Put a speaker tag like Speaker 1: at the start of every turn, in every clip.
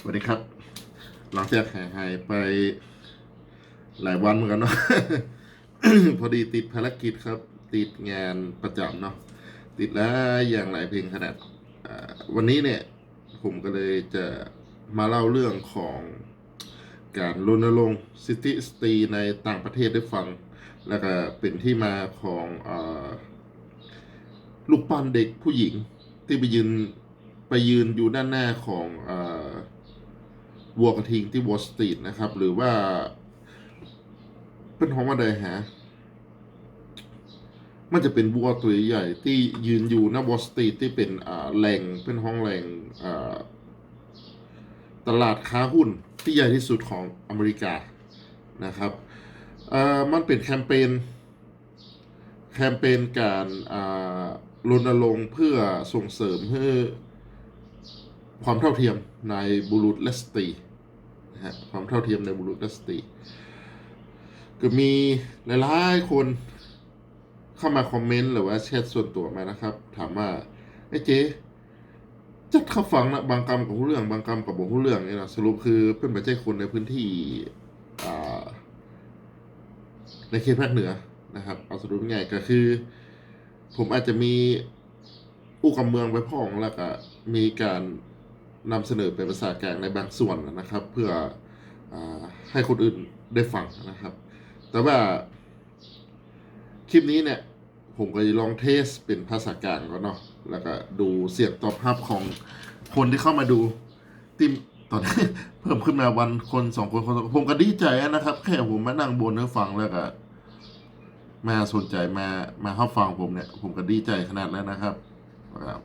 Speaker 1: สวัสดีครับ หลังจากหายหายไปหลายวันเหมือนกันเนาะ พอดีติดภารกิจครับ ติดงานประจำเนาะ ติดแล้วอย่างหลายเพลงขนาดวันนี้เนี่ย ผมก็เลยจะมาเล่าเรื่องของการรณรงค์สิทธิสตรีในต่างประเทศได้ฟัง แล้วก็เป็นที่มาของอลูกปั้นเด็กผู้หญิงที่ไปยืนไปยืนอยู่ด้านหน้าของอ วัวกระทิงที่วอลสตรีทนะครับ หรือว่าเป็นของว่าใดฮะมันจะเป็นวัวตัวใหญ่ที่ยืนอยู่หน้าวอลสตรีทที่เป็นแหล่งเป็นห้องแหล่งตลาดค้าหุ้นที่ใหญ่ที่สุดของอเมริกานะครับมันเป็นแคมเปญแคมเปญการรณรงค์เพื่อส่งเสริมให้ความเท่าเทียมในบุรุษและสตรี นะฮะความเท่าเทียมในบุรุษและสตรีก็มีหลายๆคนเข้ามาคอมเมนต์หรือว่าแชทส่วนตัวมานะครับ ถามว่าไอ้เจ๊จัดเข้าฟังนะบางกรรมกับผู้เรื่อง บางกรรมกับบ่ผู้เรื่องเนี่ยนะสรุปคือเป็นปัจจัยคนในพื้นที่ในเขตภาคเหนือนะครับ เอาสรุปง่ายก็คือ ผมอาจจะมีอู้กำเมืองไปพ่องแล้วก็มีการ นำเสนอเป็นภาษาแกงในบางส่วนนะครับ เพื่ออให้คนอื่นได้ฟังนะครับ แต่ว่าคลิปนี้เนี่ยผมก็จะลองเทสเป็นภาษากลางก่อนเนาะ แล้วก็ดูเสียงตอบรับของคนที่เข้ามาดูที่ตอนนี้เพิ่มขึ้นมาวันคนสองคนคนสองผมก็ดีใจนะครับ แค่ผมมานั่งบนเนื้อฟังแล้วก็มาสนใจมามาเข้าฟังผมเนี่ย ผมก็ดีใจขนาดนั้นนะครับนะครับ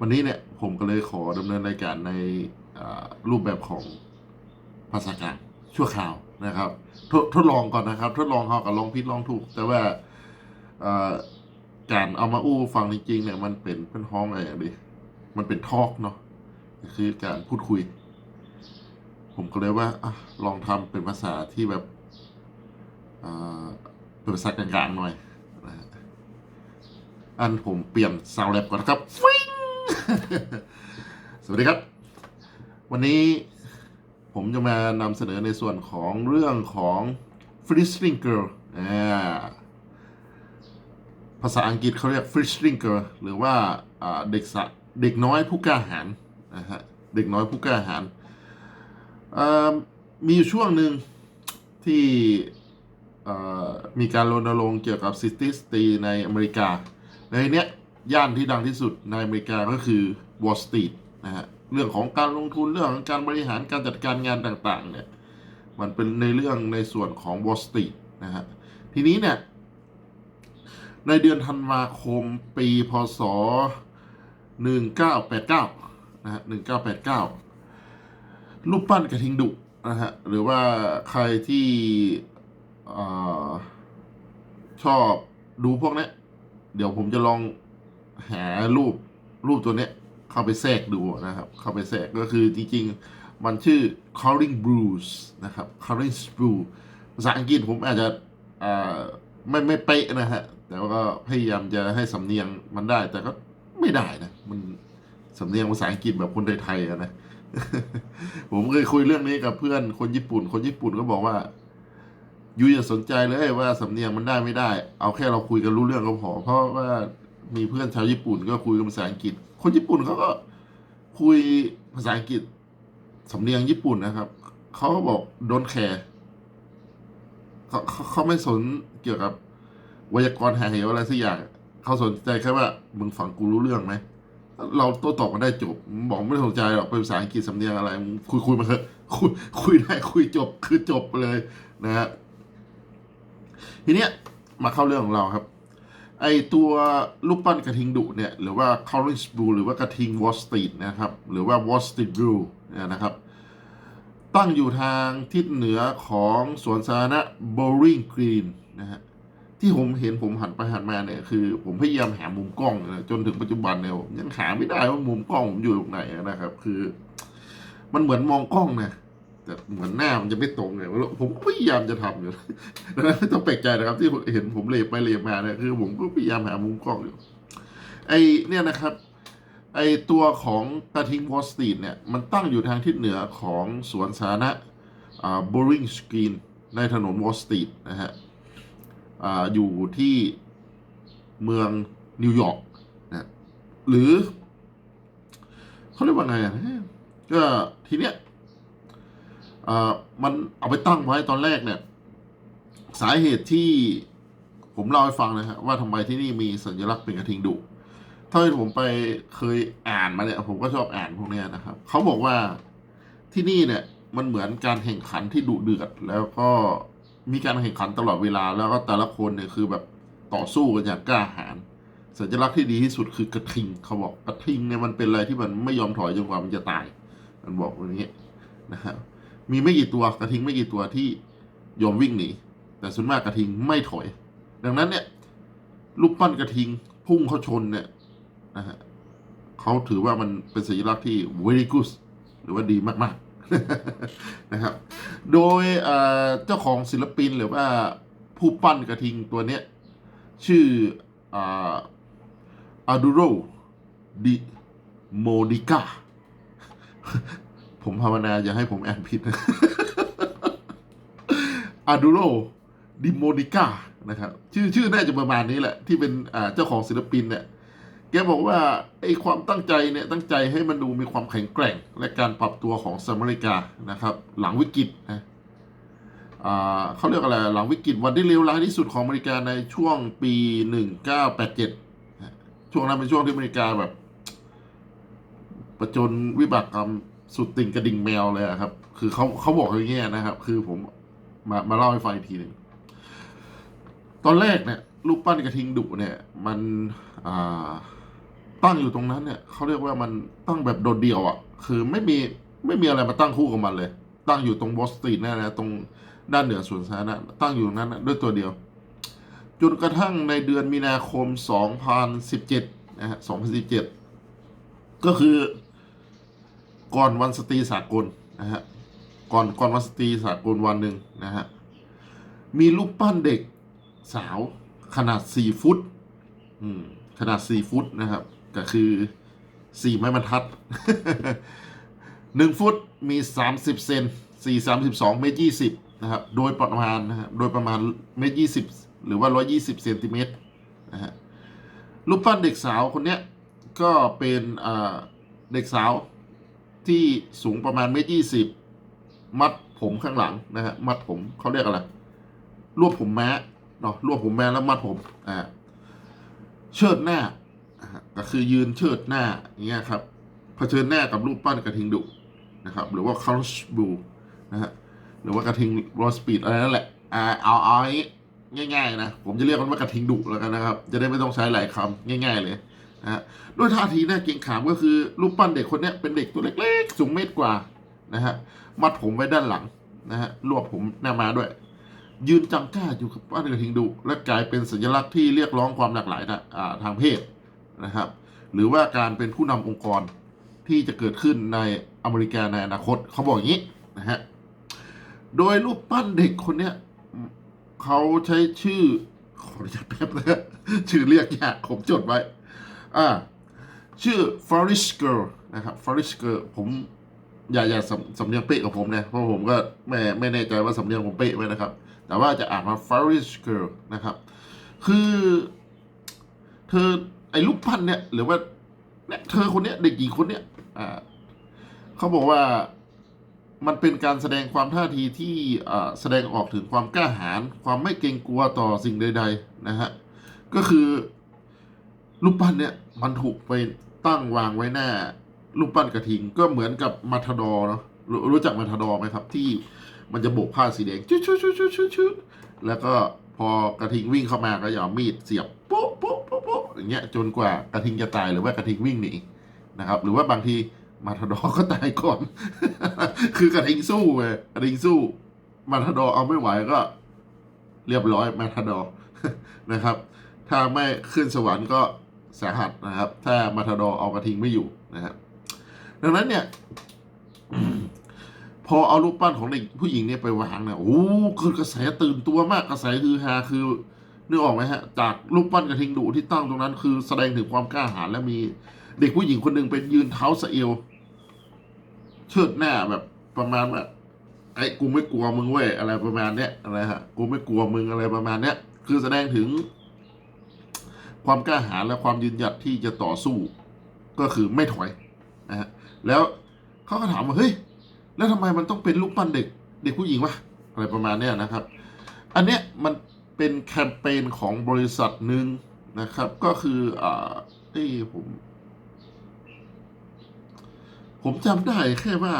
Speaker 1: วันนี้เนี่ย ผมก็เลยขอดำเนินรายการในรูปแบบของภาษากลางชั่วคราวนะครับทดทดลองก่อนนะครับ ทดลองเขากับลองผิดลองถูก แต่ว่าการเอามาอู้ฟังจริงๆเนี่ยมันเป็นเป็นห้องอะไรอย่างดิมันเป็นทอกเนาะคือการพูดคุย ผมก็เลยว่าอลองทำเป็นภาษาที่แบบเป็นภาษากลางๆหน่อยอันผมเปลี่ยนซาวแลบก่อนนะครับฟิ สวัสดีครับ วันนี้ผมจะมานำเสนอในส่วนของเรื่องของ f r i s l i n g e r อ่าภาษาอังกฤษเขาเรียก f r i s l i n g e r หรือว่าเด็กสะเด็กน้อยผู้กล้าหาญนะฮะเด็กน้อยผู้กล้าหาญมีอยู่ช่วงหนึ่งที่มีการรณรงค์เกี่ยวกับสิทธิสตรีในอเมริกาในเนี้ย ย่านที่ดังที่สุดในอเมริกาก็คือ Wall Street นะฮะเรื่องของการลงทุนเรื่องของการบริหารการจัดการงานต่างๆเนี่ยมันเป็นในเรื่องในส่วนของ Wall Street นะฮะทีนี้เนี่ยในเดือนธันวาคมปีพศ 1989นะฮะ1989 รูปปั้นกระทิงดุนะฮะหรือว่าใครที่อชอบดูพวกนี้เดี๋ยวผมจะลอง หารูปรูปตัวเนี้ยเข้าไปแทรกดูนะครับ เข้าไปแทรกก็คือจริงๆ มันชื่อ calling blues นะครับ calling blues ภาษาอังกฤษผมอาจจะไม่ไม่เป๊ะนะฮะ แต่ว่าก็พยายามจะให้สำเนียงมันได้ แต่ก็ไม่ได้นะ มันสำเนียงภาษาอังกฤษแบบคนไทยๆนะ ผมเคยคุยเรื่องนี้กับเพื่อนคนญี่ปุ่น คนญี่ปุ่นก็บอกว่ายูอย่าสนใจเลยว่าสำเนียงมันได้ไม่ได้ เอาแค่เราคุยกันรู้เรื่องก็พอ เพราะว่า มีเพื่อนชาวญี่ปุ่นก็คุยกันภาษาอังกฤษ คนญี่ปุ่นเขาก็คุยภาษาอังกฤษสำเนียงญี่ปุ่นนะครับ เขาก็บอก don't care เขาเขาไม่สนเกี่ยวกับไวยากรณ์หาเหวอะไรสักอย่างเขาสนใจแค่ว่ามึงฟังกูรู้เรื่องไหมเราโต้ตอบกันได้จบบอกไม่สนใจหรอกเป็นภาษาอังกฤษสำเนียงอะไรคุยคุยมาเถอะคุยคุยได้คุยจบคือจบเลยนะฮะทีเนี้ยมาเข้าเรื่องของเราครับ ไอตัวลูกปั้นกระทิงดุเนี่ยหรือว่า c o r i n g Blue หรือว่ากระทิง Wall Street นะครับ หรือว่า Wall Street Blue เนี่ยนะครับ ตั้งอยู่ทางทิศเหนือของสวนสาธารณะ Bowling Green นะฮะที่ผมเห็นผมหันไปหันมาเนี่ยคือ ผมพยายามหามุมกล้องนะจนถึงปัจจุบันเนี่ยผมยังหาไม่ได้ว่ามุมกล้องผมอยู่ตรงไหนนะครับ คือ มันเหมือนมองกล้องนะ แต่เหมือนหน้ามันจะไม่ตรงเนี่ยผมก็พยายามจะทำอยู่ดังนั้นต้องแปลกใจนะครับ ที่เห็นผมเลไปเลมาเนี่ยคือผมก็พยายามหามุมกล้องอยู่ไอเนี่ยนะครับ ไอตัวของกระทิงวอสตรีทเนี่ยมันตั้งอยู่ทางทิศเหนือของสวนสาธารณะอ่าบริงสกรีนในถนนวอสตรีทนะฮะออยู่ที่เมืองนิวยอร์กนะหรือเขาเรียกว่าไงอะก็ทีเนี้ย มันเอาไปตั้งไว้ตอนแรกเนี่ย สาเหตุที่ผมเล่าให้ฟังนะฮะว่าทำไมที่นี่มีสัญลักษณ์เป็นกระทิงดุเท่าที่ผมไปเคยอ่านมาเนี่ย ผมก็ชอบอ่านพวกนี้นะครับเขาบอกว่าที่นี่เนี่ยมันเหมือนการแข่งขันที่ดุเดือด แล้วก็มีการแข่งขันตลอดเวลา แล้วก็แต่ละคนเนี่ยคือแบบต่อสู้กันอย่างกล้าหาญสัญลักษณ์ที่ดีที่สุดคือกระทิง เขาบอกกระทิงเนี่ยมันเป็นอะไรที่มันไม่ยอมถอยจนกว่ามันจะตาย มันบอกอย่างนี้นะครับ มีไม่กี่ตัวกระทิงไม่กี่ตัวที่ยอมวิ่งหนี แต่ส่วนมากกระทิงไม่ถอย ดังนั้นเนี่ยรูปปั้นกระทิงพุ่งเข้าชนเนี่ยนะฮะเขาถือว่ามันเป็นสัญลักษณ์ที่ very good หรือว่าดีมากๆนะครับ โดยเจ้าของศิลปินหรือว่าผู้ปั้นกระทิงตัวเนี้ยชื่ออาดูโรดิโมดิกา ผมภาวนาอย่าให้ผมแอ่นผิดนะอาดูโรดิโมดิกานะครับชื่อชื่อน่าจะประมาณนี้แหละ ที่เป็นเจ้าของศิลปินเนี่ยแกบอกว่าไอ้ความตั้งใจเนี่ยตั้งใจให้มันดูมีความแข็งแกร่ง และการปรับตัวของสหรัฐอเมริกานะครับ หลังวิกฤตนะเขาเรียกอะไรหลังวิกฤตวันที่เลวร้ายที่สุดของอเมริกาในช่วงปี 1987 ช่วงนั้นเป็นช่วงที่อเมริกาแบบ ประจนวิบากกรรม สุดติ่งกระดิ่งแมวเลยอะครับ คือเขาเขาบอกอย่างเงี้ยนะครับ คือผมมามาเล่าให้ฟังอีกทีหนึ่งตอนแรกเนี่ยรูปปั้นกระทิงดุเนี่ย มันอ่าตั้งอยู่ตรงนั้นเนี่ยเขาเรียกว่ามันตั้งแบบโดดเดี่ยวอะ่ะ คือไม่มีไม่มีอะไรมาตั้งคู่กับมันเลย ตั้งอยู่ตรงบอสตรีทนั่นะตรงด้านเหนือสวนสาธารณะตั้งอยู่นั้นนะด้วยตัวเดียวจนกระทั่งในเดือนมีนาคม 2017 นะฮะ 2017 ก็คือ ก่อนวันสตรีสากลนะฮะก่อนก่อนวันสตรีสากลวันหนึ่งนะฮะมีรูปปั้นเด็กสาวขนาด4ฟุตขนาด4ฟุตนะครับ ก็คือ4ไม้บรรทัด1ฟุตมี30เซน4 32เมตร20นะครับ โดยประมาณนะฮะโดยประมาณเมตร20หรือว่า120เซนติเมตรนะฮะรูปปั้นเด็กสาวคนเนี้ยก็เป็นเด็กสาว ที่สูงประมาณเมตร20มัดผมข้างหลังนะฮะมัดผมเขาเรียกอะไรรวบผมแม้เนาะรวบผมแม้แล้วมัดผมอ่าเชิดหน้าก็คือยืนเชิดหน้าอย่างเงี้ยครับเผชิญหน้ากับรูปปั้นกระทิงดุนะครับ หรือว่าคาร์ชบูนะฮะหรือว่ากระทิงรอสปีดอะไรนั่นแหละอ่าเอาเอาง่ายๆนะผมจะเรียกมันว่ากระทิงดุแล้วกันนะครับ จะได้ไม่ต้องใช้หลายคำง่าย ๆ เลย นะด้วยท่าทีน้าเกรงขามก็คือรูปปั้นเด็กคนนี้เป็นเด็กตัวเล็กๆ สูงเมตรกว่านะฮะมัดผมไว้ด้านหลังนะฮะรวบผมหน้ามาด้วย ยืนจังก้าอยู่กับบ้านกระทิงดุและกลายเป็นสัญลักษณ์ที่เรียกร้องความหลากหลายนะทางเพศนะครับ หรือว่าการเป็นผู้นำองค์กรที่จะเกิดขึ้นในอเมริกาในอนาคตเขาบอกอย่างนี้นะฮะโดยรูปปั้นเด็กคนเนี้ยเขาใช้ชื่อขออนุญาตแป๊บนะฮะชื่อเรียกยากผมจดไว้ อ่าชื่อ Forest Girl นะครับ Forest Girl ผมอย่าอย่าสำสำเนียงเป๊ะกับผมนะเพราะผมก็ไม่ไม่แน่ใจว่าสำเนียงผมเป๊ะไหมนะครับ แต่ว่าจะอ่านว่า Forest Girl นะครับ คือเธอไอ้ลูกปั้นเนี่ยหรือว่าเนี่ยเธอคนเนี้ยเด็กหญิงคนเนี้ยอ่าเขาบอกว่ามันเป็นการแสดงความท่าทีที่อ่าแสดงออกถึงความกล้าหาญความไม่เกรงกลัวต่อสิ่งใด ๆ นะฮะ ก็คือ รูปปั้นเนี่ยมันถูกไปตั้งวางไว้หน้ารูปปั้นกระทิงก็เหมือนกับมาทาดอร์เนาะรู้รู้จักมาทาดอร์ไหมครับ ที่มันจะโบกผ้าสีแดงชุดชุดชุดชุดชุดชุดแล้วก็พอกระทิงวิ่งเข้ามาก็จะเอามีดเสียบโป๊ะโป๊ะโป๊ะโป๊ะอย่างเงี้ยจนกว่ากระทิงจะตายหรือว่ากระทิงวิ่งหนีนะครับ หรือว่าบางทีมาทาดอร์ก็ตายก่อน คือกระทิงสู้ไงกระทิงสู้ มาทาดอร์เอาไม่ไหวก็ เรียบร้อยมาทาดอร์นะครับ ถ้าไม่ขึ้นสวรรค์ก็ สาหัสนะครับ ถ้ามาทาดอเอากระทิงไม่อยู่นะครับดังนั้นเนี่ย พอเอารูปปั้นของเด็กผู้หญิงเนี่ยไปวางเนี่ยโอ้เกิดกระแสตื่นตัวมากกระแสคือฮาคือนึกออกไหมฮะ จากรูปปั้นกระทิงดุที่ตั้งตรงนั้น คือแสดงถึงความกล้าหาญและมีเด็กผู้หญิงคนหนึ่งไปยืนเท้าสะเอวเชิดหน้าแบบประมาณว่าไอ้กูไม่กลัวมึงเว้ยอะไรประมาณเนี้ยอะไรฮะกูไม่กลัวมึงอะไรประมาณเนี้ยคือแสดงถึง ความกล้าหาญและความยืนหยัดที่จะต่อสู้ก็คือไม่ถอยนะฮะแล้วเขาก็ถามว่าเฮ้ยแล้วทำไมมันต้องเป็นลูกปั้นเด็กเด็กผู้หญิงวะอะไรประมาณเนี้ยนะครับ อันเนี้ยมันเป็นแคมเปญของบริษัทหนึ่งนะครับ ก็คืออ่าเอ้ผม ผมจำได้แค่ว่า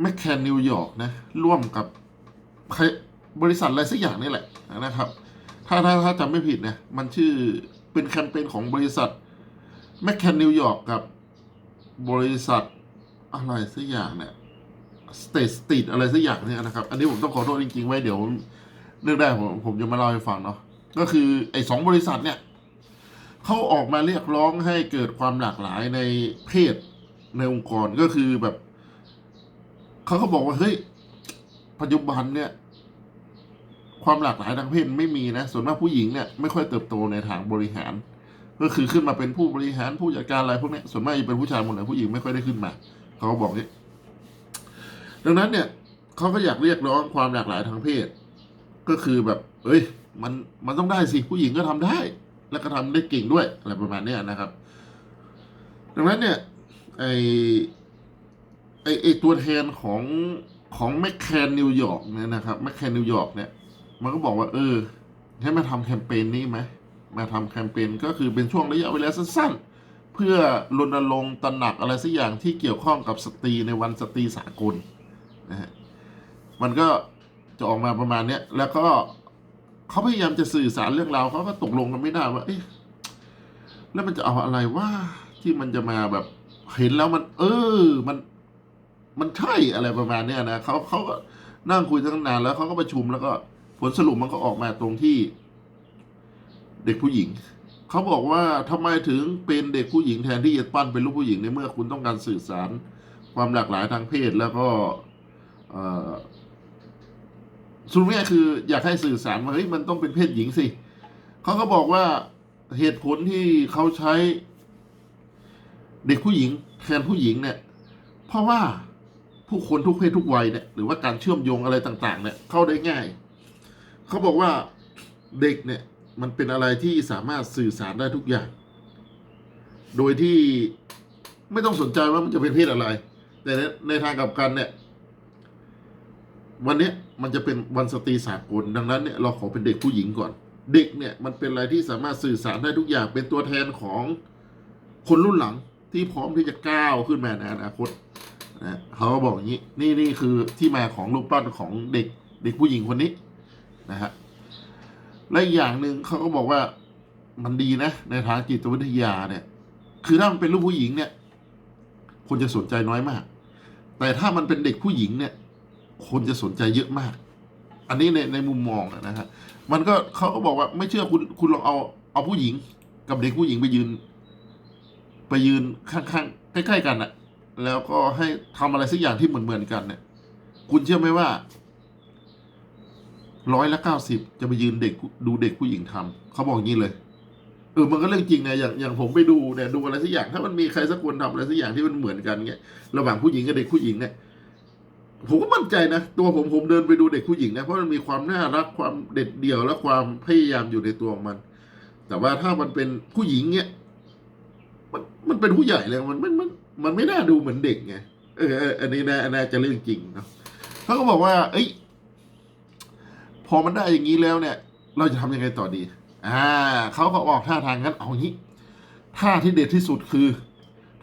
Speaker 1: แมคแคนนิวยอร์กนะ ร่วมกับ บริษัทอะไรสักอย่างนี่แหละนะครับ ถ้าถ้าถ้าจำไม่ผิดนะมันชื่อเป็นแคมเปญของบริษัทแมคแคนนิวยอร์กกับบริษัทอะไรสักอย่างเนี่ยสเตทสตรีทอะไรสักอย่างเนี่ยนะครับ อันนี้ผมต้องขอโทษจริงๆไว้เดี๋ยวเรื่องได้ผมผมจะมาเล่าให้ฟังเนาะก็คือไอ้สองบริษัทเนี่ยเขาออกมาเรียกร้องให้เกิดความหลากหลายในเพศในองค์กรก็คือแบบเขาก็บอกว่าเฮ้ยปัจจุบันเนี่ย ความหลากหลายทางเพศไม่มีนะ ส่วนมากผู้หญิงเนี่ยไม่ค่อยเติบโตในทางบริหาร ก็คือขึ้นมาเป็นผู้บริหารผู้จัดการอะไรพวกนี้ส่วนมากจะเป็นผู้ชายหมดเลยผู้หญิงไม่ค่อยได้ขึ้นมาเขาก็บอกนี้ดังนั้นเนี่ยเขาก็อยากเรียกร้องความหลากหลายทางเพศ ก็คือแบบ เอ้ย มันมันต้องได้สิผู้หญิงก็ทำได้ แล้วก็ทำได้เก่งด้วยอะไรประมาณนี้นะครับ ดังนั้นเนี่ยไอไอไอตัวแทนของของแมคแคนนิวยอร์กเนี่ยนะครับแมคแคนนิวยอร์กเนี่ย มันก็บอกว่า เออ ให้มาทำแคมเปญนี้ไหมมาทำแคมเปญก็คือเป็นช่วงระยะเวลาสั้นๆ เพื่อรณรงค์ตระหนักอะไรสักอย่างที่เกี่ยวข้องกับสตรีในวันสตรีสากลนะฮะมันก็จะออกมาประมาณเนี้ยแล้วก็เขาพยายามจะสื่อสารเรื่องราวเขาก็ตกลงกันไม่ได้ว่าเอ๊ะแล้วมันจะเอาอะไรว่าที่มันจะมาแบบเห็นแล้วมัน เออ มัน มันใช่อะไรประมาณเนี้ยนะเขาเขาก็นั่งคุยตั้งนานแล้วเขาก็ประชุมแล้วก็ ผลสรุปมันก็ออกมาตรงที่ เด็กผู้หญิง เขาบอกว่าทำไมถึงเป็นเด็กผู้หญิงแทนที่จะปั้นเป็นลูกผู้หญิงในเมื่อคุณต้องการสื่อสารความหลากหลายทางเพศแล้วก็เอ่อสุดท้ายคือ อยากให้สื่อสารว่าเฮ้ยมันต้องเป็นเพศหญิงสิเขาก็บอกว่าเหตุผลที่เขาใช้ เด็กผู้หญิงแทนผู้หญิงเนี่ย เพราะว่าผู้คนทุกเพศทุกวัยเนี่ยหรือว่าการเชื่อมโยงอะไรต่าง ๆ เนี่ยเข้าได้ง่าย เขาบอกว่าเด็กเนี่ยมันเป็นอะไรที่สามารถสื่อสารได้ทุกอย่าง โดยที่ไม่ต้องสนใจว่ามันจะเป็นเพศอะไร แต่ในในทางกลับกันเนี่ย วันนี้มันจะเป็นวันสตรีสากลดังนั้นเนี่ยเราขอเป็นเด็กผู้หญิงก่อน เด็กเนี่ยมันเป็นอะไรที่สามารถสื่อสารได้ทุกอย่าง เป็นตัวแทนของคนรุ่นหลังที่พร้อมที่จะก้าวขึ้นมาในอนาคตนะเขาก็บอกอย่างนี้ นี่นี่คือที่มาของรูปปั้นของเด็กเด็กผู้หญิงคนนี้ นะฮะและอีกอย่างหนึ่งเขาก็บอกว่ามันดีนะ ในทางจิตวิทยาเนี่ย คือถ้ามันเป็นลูกผู้หญิงเนี่ย คนจะสนใจน้อยมาก แต่ถ้ามันเป็นเด็กผู้หญิงเนี่ย คนจะสนใจเยอะมาก อันนี้ในในมุมมองนะฮะมันก็เขาก็บอกว่าไม่เชื่อคุณคุณลองเอาเอาผู้หญิง กับเด็กผู้หญิงไปยืน ไปยืนข้างๆใกล้ๆกันอะแล้วก็ให้ทำอะไรสักอย่างที่เหมือนเหมือนๆกันเนี่ย คุณเชื่อไหมว่า ร้อยละเก้าสิบจะไปยืนเด็กดูเด็กผู้หญิงทำเขาบอกงนี้เลยเออมันก็เรื่องจริงนะอย่างอย่างผมไปดูเนี่ยดูอะไรสักอย่าง ถ้ามันมีใครสักคนทำอะไรสักอย่างที่มันเหมือนกันเงี้ยระหว่างผู้หญิงกับเด็กผู้หญิงเนี่ยผมก็มั่นใจนะตัวผมผมเดินไปดูเด็กผู้หญิงนะเพราะมันมีความน่ารักความเด็ดเดี่ยวและความพยายามอยู่ในตัวของมัน แต่ว่าถ้ามันเป็นผู้หญิงเนี่ยมันมันเป็นผู้ใหญ่เลยมันมันมันมันไม่น่าดูเหมือนเด็กไงเอออันนี้นะน่าจะเรื่องจริงเนาะเขาก็บอกว่า เอ้ย พอมันได้อย่างนี้แล้วเนี่ย เราจะทำยังไงต่อดี อ่าเขาก็ออกท่าทางงั้นเอางี้ท่าที่เด็ดที่สุดคือ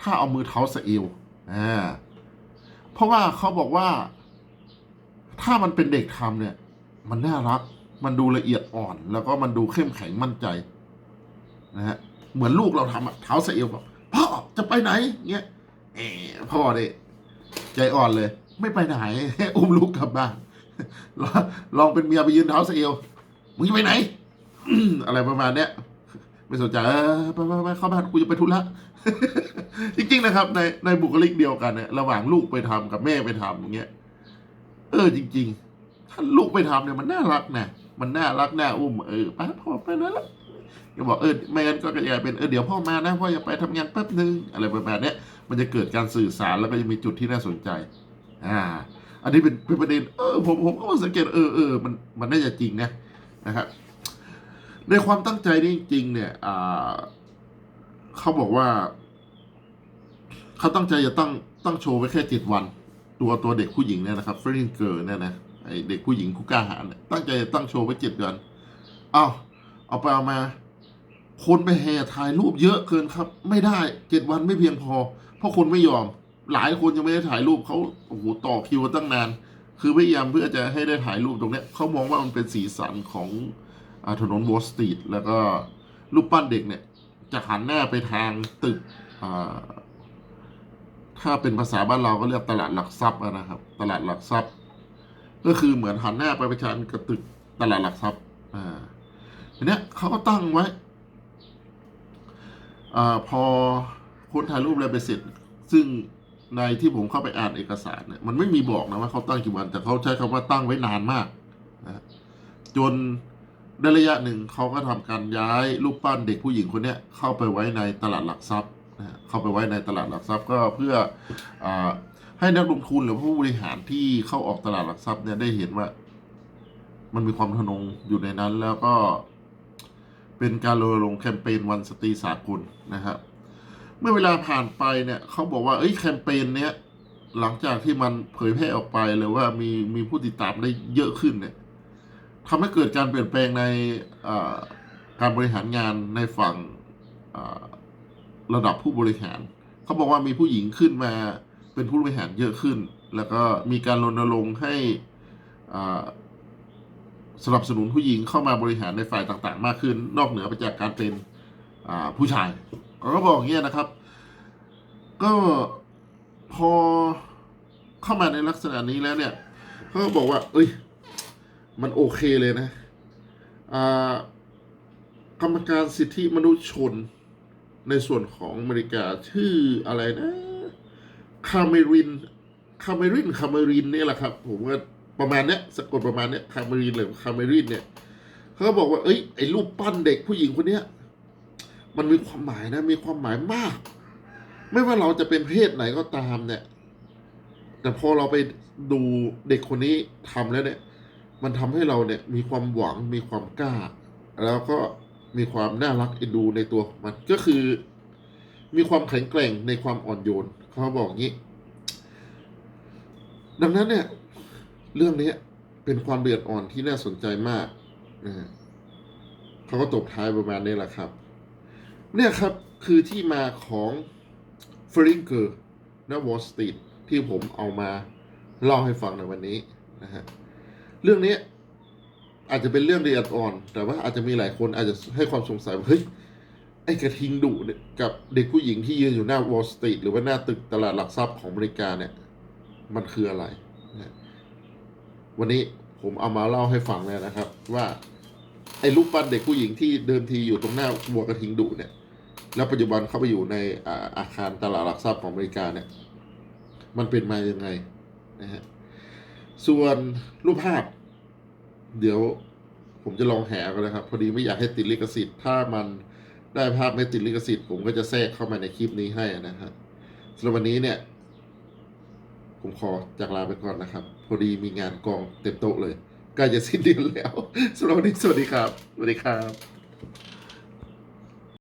Speaker 1: ท่าเอามือเท้าสะเอวอ่าเพราะว่าเขาบอกว่า ถ้ามันเป็นเด็กทำเนี่ย มันน่ารัก มันดูละเอียดอ่อน แล้วก็มันดูเข้มแข็งมั่นใจนะฮะเหมือนลูกเราทำอะเท้าสะเอวแบบพ่อจะไปไหนเงี้ยเออพ่อเนี่ยใจอ่อนเลย ไม่ไปไหนอุ้มลูกกลับบ้าน ลองลองเป็นเมียไปยืนเท้าสเอวมึงจะไปไหนอะไรประมาณเนี้ยไม่สนใจเออไปไปไปเข้าบ้านกูจะไปทุระจริงๆนะครับ ในในบุคลิกเดียวกันเนี่ยระหว่างลูกไปทำกับแม่ไปทำอย่างเงี้ย เออจริง ๆ ถ้าลูกไปทำเนี่ยมันน่ารักนะมันน่ารักน่าอุ้มเออไปพ่อไปนั่นละก็บอกเออไม่งั้นก็กลายเป็นเออเดี๋ยวพ่อมานะพ่ออยาไปทำงานแป๊บนึงอะไรประมาณเนี้ยมันจะเกิดการสื่อสารแล้วก็จะมีจุดที่น่าสนใจ อ่า อันนี้เป็นเป็นประเด็นเออผมผมก็สังเกตเออเออมันมันน่าจะจริงนะนะครับในความตั้งใจนี่จริงเนี่ยอ่าเขาบอกว่า เขาตั้งใจจะตั้งตั้งโชว์ไว้แค่เจ็ดวัน ตัวตัวเด็กผู้หญิงเนี่ยนะครับเฟรนเกอร์เนี่ยนะไอเด็กผู้หญิงผู้กล้าหาญเนี่ยตั้งใจจะตั้งโชว์ไว้เจ็ดวันเอาเอาไปเอามา คนไปแห่ถ่ายรูปเยอะเกินครับ ไม่ได้เจ็ดวันไม่เพียงพอ เพราะคนไม่ยอม หลายคนยังไม่ได้ถ่ายรูปเขาโอ้โหต่อคิวตั้งนาน คือพยายามเพื่อจะให้ได้ถ่ายรูปตรงเนี้ยเขามองว่ามันเป็นสีสันของอถนนวอลสตรีทแล้วก็รูปปั้นเด็กเนี่ย จะหันหน้าไปทางตึกถ้าเป็นภาษาบ้านเราก็เรียกตลาดหลักทรัพย์นะครับ ตลาดหลักทรัพย์ ก็คือเหมือนหันหน้าไปประชันกับตึกตลาดหลักทรัพย์อ่าทีเนี้ยเขาก็ตั้งไว้อ่าพอคนถ่ายรูปอะไรไปเสร็จ ซึ่ง ในที่ผมเข้าไปอ่านเอกสารเนี่ยมันไม่มีบอกนะว่าเขาตั้งกี่วัน แต่เขาใช้คำว่าตั้งไว้นานมากนะจนได้ระยะหนึ่งเขาก็ทำการย้ายรูปปั้นเด็กผู้หญิงคนนี้เข้าไปไว้ในตลาดหลักทรัพย์นะเข้าไปไว้ในตลาดหลักทรัพย์ก็เพื่ออให้นักลงทุนหรือผู้บริหารที่เข้าออกตลาดหลักทรัพย์เนี่ยได้เห็นว่า มันมีความทะนงอยู่ในนั้นแล้วก็เป็นการรณรงค์แคมเปญวันสตรีสากลนะครับ มื่อเวลาผ่านไปเนี่ยเขาบอกว่าเอ้ยแคมเปญเนี้ยหลังจากที่มันเผยแพร่ออกไปหรือว่ามีมีผู้ติดตามได้เยอะขึ้นเนี่ยทำให้เกิดการเปลี่ยนแปลงในการบริหารงานในฝั่งระดับผู้บริหาร เขาบอกว่ามีผู้หญิงขึ้นมาเป็นผู้บริหารเยอะขึ้น แล้วก็มีการรณรงค์ให้สนับสนุนผู้หญิงเข้ามาบริหารในฝ่ายต่างๆ มากขึ้น นอกเหนือไปจากการเป็นผู้ชาย เขาก็บอกเงี้ยนะครับ ก็พอเข้ามาในลักษณะนี้แล้วเนี่ยเขาก็บอกว่า เอ้ย มันโอเคเลยนะกรรมการสิทธิมนุษยชนในส่วนของอเมริกาชื่ออะไรนะคาเมรินคาเมรินคาเมรินเนี่ยแหละครับ ผมว่าประมาณเนี้ยสะกดประมาณเนี้ยคาเมรินหรือคาเมรินเนี่ยเขาก็บอกว่าเอ้ยไอ้รูปปั้นเด็กผู้หญิงคนเนี้ย มันมีความหมายนะ มีความหมายมาก ไม่ว่าเราจะเป็นเพศไหนก็ตามเนี่ย แต่พอเราไปดูเด็กคนนี้ทำแล้วเนี่ย มันทำให้เราเนี่ย มีความหวังมีความกล้า แล้วก็มีความน่ารักเอ็นดูในตัวของมันก็คือ มีความแข็งแกร่งในความอ่อนโยนเขาบอกงี้ ดังนั้นเนี่ย เรื่องนี้เป็นความเดือดอ่อนที่น่าสนใจมากนะฮะเขาก็ตบท้ายประมาณนี้แหละครับ เนี่ยครับคือที่มาของฟริงเกอร์นะวอลสตรีทที่ผมเอามาเล่าให้ฟังในวันนี้นะฮะเรื่องนี้อาจจะเป็นเรื่องละเอียดอ่อน แต่ว่าอาจจะมีหลายคนอาจจะให้ความสงสัยว่าเฮ้ยไอ้กระทิงดุกับเด็กผู้หญิงที่ยืนอยู่หน้าวอลสตรีทหรือว่าหน้าตึกตลาดหลักทรัพย์ของอเมริกาเนี่ย มันคืออะไรนะวันนี้ผมเอามาเล่าให้ฟังเลยนะครับ ว่า ไอ้รูปปั้นเด็กผู้หญิงที่เดิมทีอยู่ตรงหน้าวัวกระทิงดุเนี่ย แล้วปัจจุบันเข้าไปอยู่ในอาอาคารตลาดหลักทรัพย์ของอเมริกาเนี่ย มันเป็นมาอยังไงนะฮะส่วนรูปภาพ เดี๋ยวผมจะลองแหกันนะครับ พอดีไม่อยากให้ติดลิขสิทธิ์ ถ้ามันได้ภาพไม่ติดลิขสิทธิ์ ผมก็จะแทรกเข้ามาในคลิปนี้ให้นะครับสำหรับวันนี้เนี่ย ผมขอจากลาไปก่อนนะครับ พอดีมีงานกองเต็มโต๊ะเลยใกล้จะสิ้นเดือนแล้วสำหรับวันนี้สวัสดีครับ สวัสดีครับ